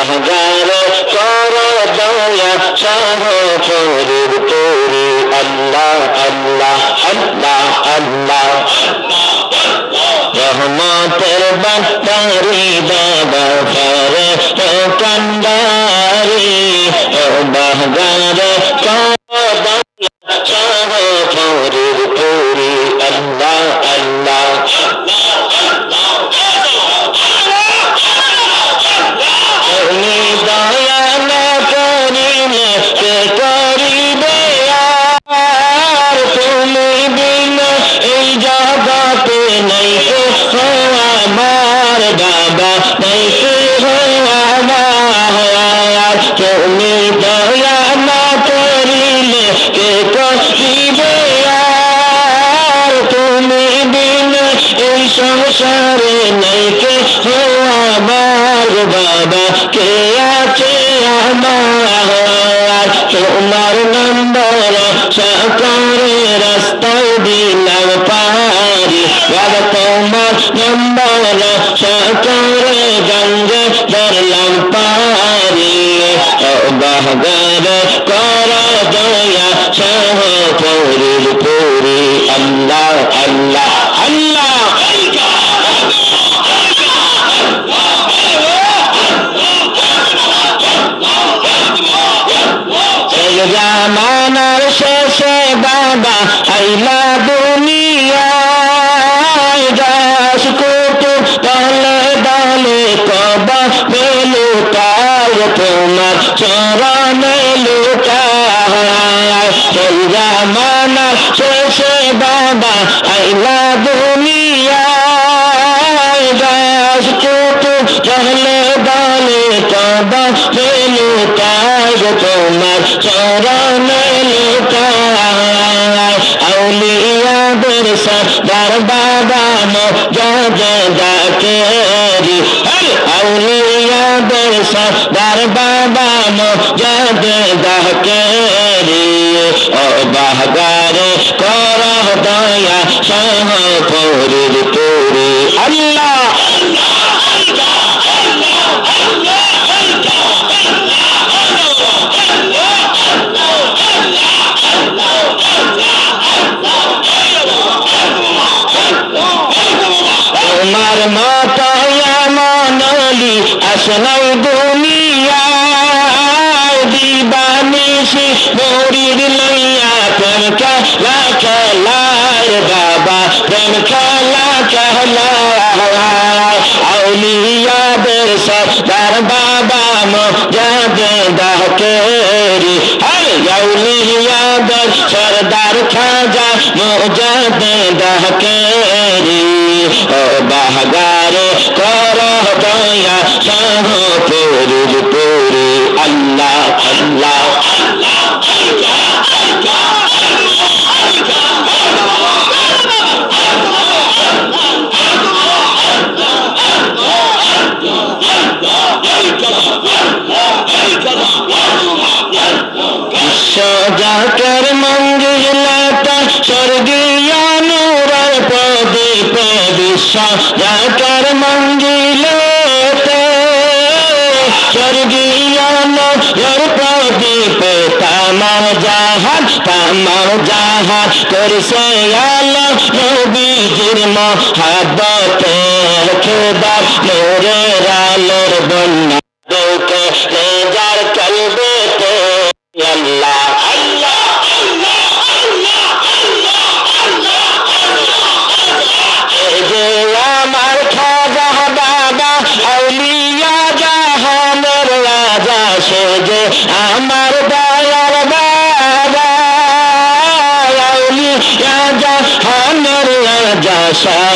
বাহগারে কর দয়া সহ ফরির তোরে। আল্লাহ আল্লাহ আল্লাহ আল্লাহ। রহমতের বাতারি বাবা ফরে তো কান্দারি। ও বাহগারে তোমার চরণে আউলিয়াদের সরদার বাবা মজাদে ডাকেরি আউলিয়াদের সরদার বাবা মজাদে ডাকেরি ও বাহগারে কর দয়া সহ পরির পুরি আল্লাহ তোমার মত মনলি আসনাই দুনিয়া দিবানিসি মরির লইয়া প্রেম খেলা খেলায় বাবা প্রেম খেলা খেলায়। আউলিয়াদের সরদার বাবা মজাদে ডাকেরি আরে আউলিয়াদের সরদার খাজা মজাদে ডাকেরি ও বাহগারে কর দয়া সহ পুরুর পুরি আল্লাহ আল্লাহ সজাকের মঞ্জিলাটা স্বর্গীয় নূরের প্রদীপ বিশ্ব জাকের মঞ্জিলাতে স্বর্গীয় নূরের প্রদীপ তামাম জাহান তামাম জাহান করছে আলো নবীজির মহাব্বতে খোদা নূরের আলোর বন্যা দেখে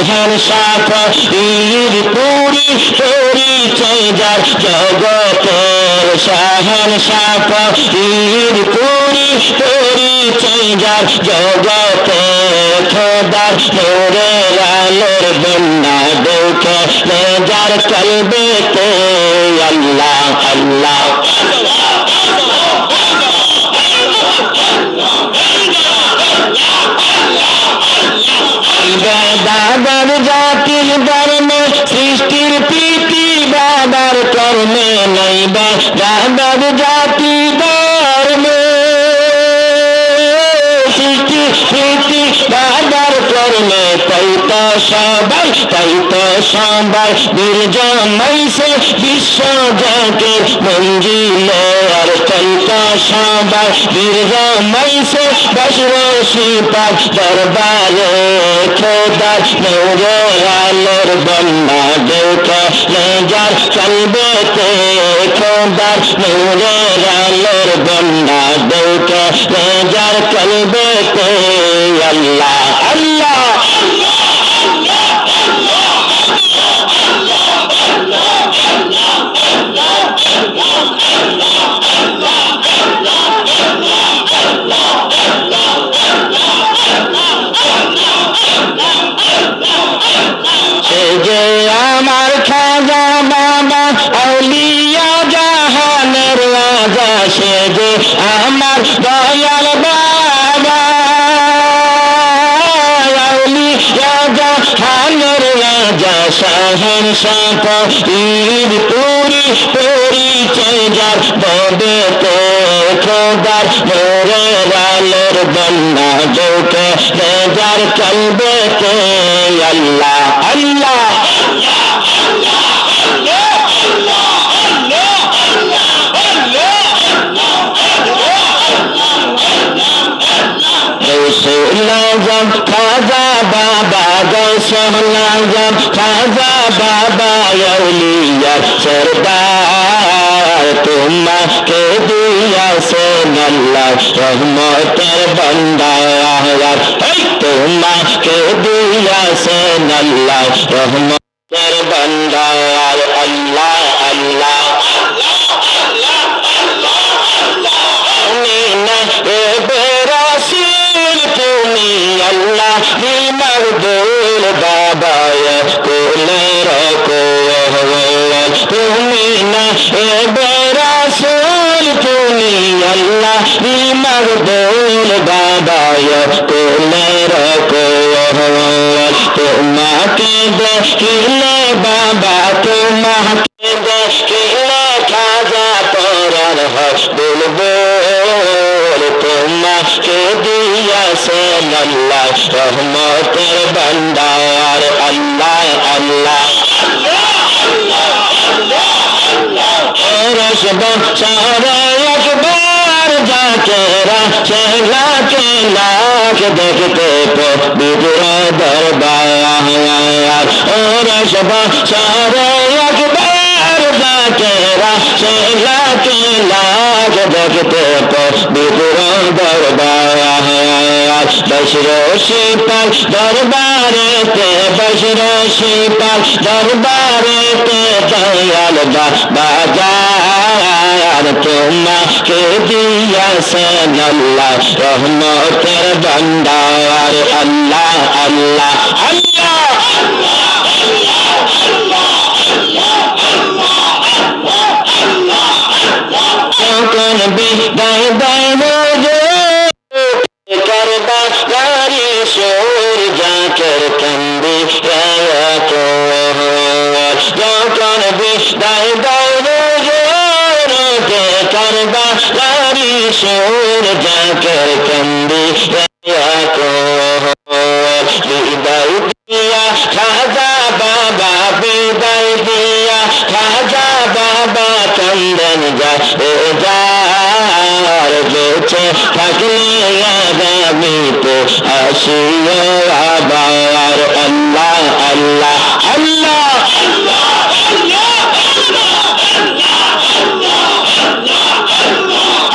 শাহর সাফ ঈর পুরি পরিচয় যার জগতের শাহর সাফ ঈর পুরি পরিচয় যার জগতে খোদার নূরের আলোর বন্যা দেখে যার কলবেতে আল্লাহ আল্লাহ। দাদার জাতির ধর্মে সৃষ্টির প্রীতি বাবার কর্মে নাই বেড়াবার জাতি সবাই, তাই তো সবাই বীর্য মাইসে বিশ্ব জগের মঞ্জিল আর তাই তো সবাই বীর্য মাইসে বসর শিপার দরবারে খোদার নৌরে আলোর বন্যা দেখে যার চলবে তে। খোদার নৌরে আলোর বন্যা দেখে যার চলবে তে। আল্লাহ শাহন সাপ ঈদ পুরি পরিচয় যার ববে তো খোদার মোরে রালের বন্যা জোকে যার চলবে কে? আল্লাহ আল্লাহ গৌসুলাজম খাজা বাবা গৌসুলাজম খাজা বাবা আউলিয়া সরদার তোমাকে দিয়াছে আল্লাহ রহমতের বন্দায়ার তোমাকে দিয়াছে আল্লাহ রহমতের বন্দায়ার আল্লাহ আল্লাহ তুমি আল্লাহ মকবুল বাবা মকবুল বাবা কোলে রকো তোমাকে দেখিলে বাবা, তোমাকে দেখিলে খাজা পরার হসবুল বল তোমাকে দিয়াছেন আল্লাহ রহমতের বান্দার আল্লাহ আল্লাহ। রসব সারা একবার যাকেরা চেলা চেলাক দেখতে পো বিদুর দরবার ও রসব সারা একবার যাকেরা চেলা চেলাক দেখতে পো বিদুর দরবার বসর শিপাল দরবারেতে বসর শিপাল দরবারেতে দয়াল বাজার তোমাকে দিয়াছেন আল্লাহ রহমতের বন্দার আল্লাহ আল্লাহ আল্লাহ বিদায় দেয় বাবা চন্দন যা ও যার বেঁচে থাকলে আগামীতে আসিও আবার আল্লাহ আল্লাহ আল্লাহ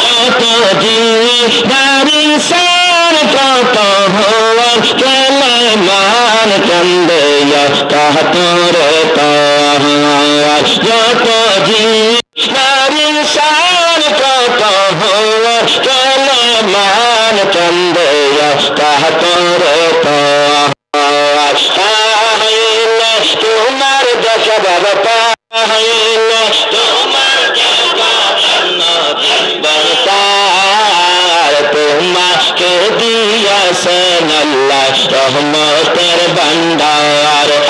কত জিন্দারি সার কত হওয়ার কেলে মান কন্দে কাহতর পাহাইলে তোমার দেখা বাবা তোমার তোমাকে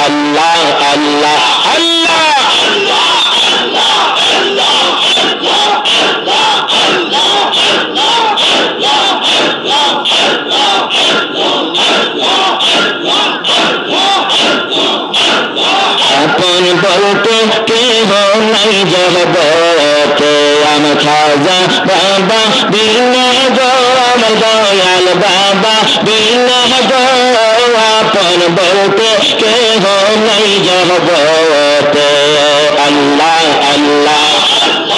আল্লাহ আল্লাহ। বলতে কেহ নাই জগতে আমার খাজা বাবা, বিনা গো আমার দয়াল বাবা, বিনা গো আপন বলতে কেহ নাই জগতে আল্লাহ আল্লাহ।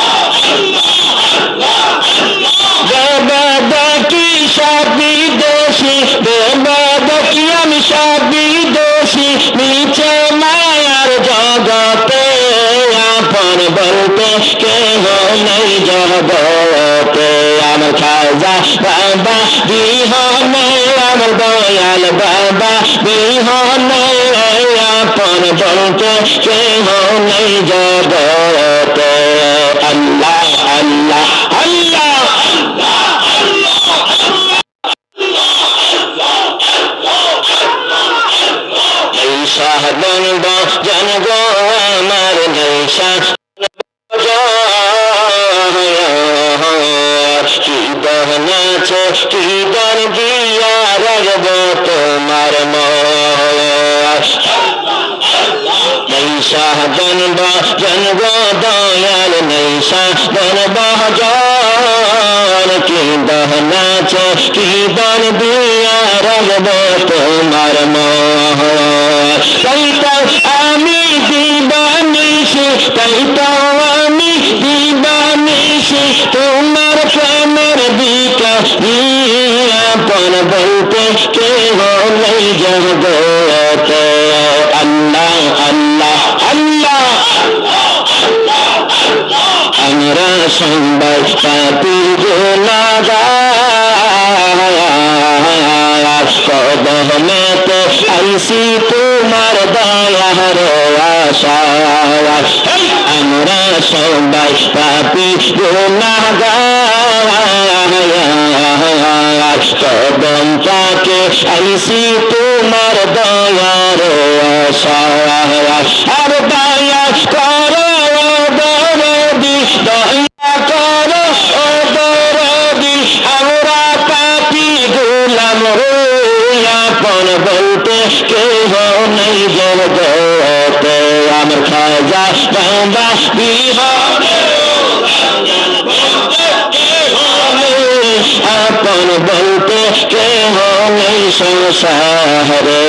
বাবা বিহনে আপন বলতে কেহ নেই জগতে। নৈশাহ বনব জনগ দয়াল নৈশাহ বনব জন কি দহনাছ কি দর দিয়া রাগব তোমার তাই তো আমি দিবানিসি তাই তো আমি দিবানিসি তোমার প্রেমের দিকা আপন বলতে কেহ নেই জগতে। আল্লাহ আল্লাহ। আমরা সংবাদ গোলাগার কদমেতে আইসি তোমার দয়ার আশা আমরা সবাই পাপি গোলাগার বলতে কেহ নেই জগতে আমার খাজা বান্দা বিহার আপন বলতে কেহ নেই সংসারে।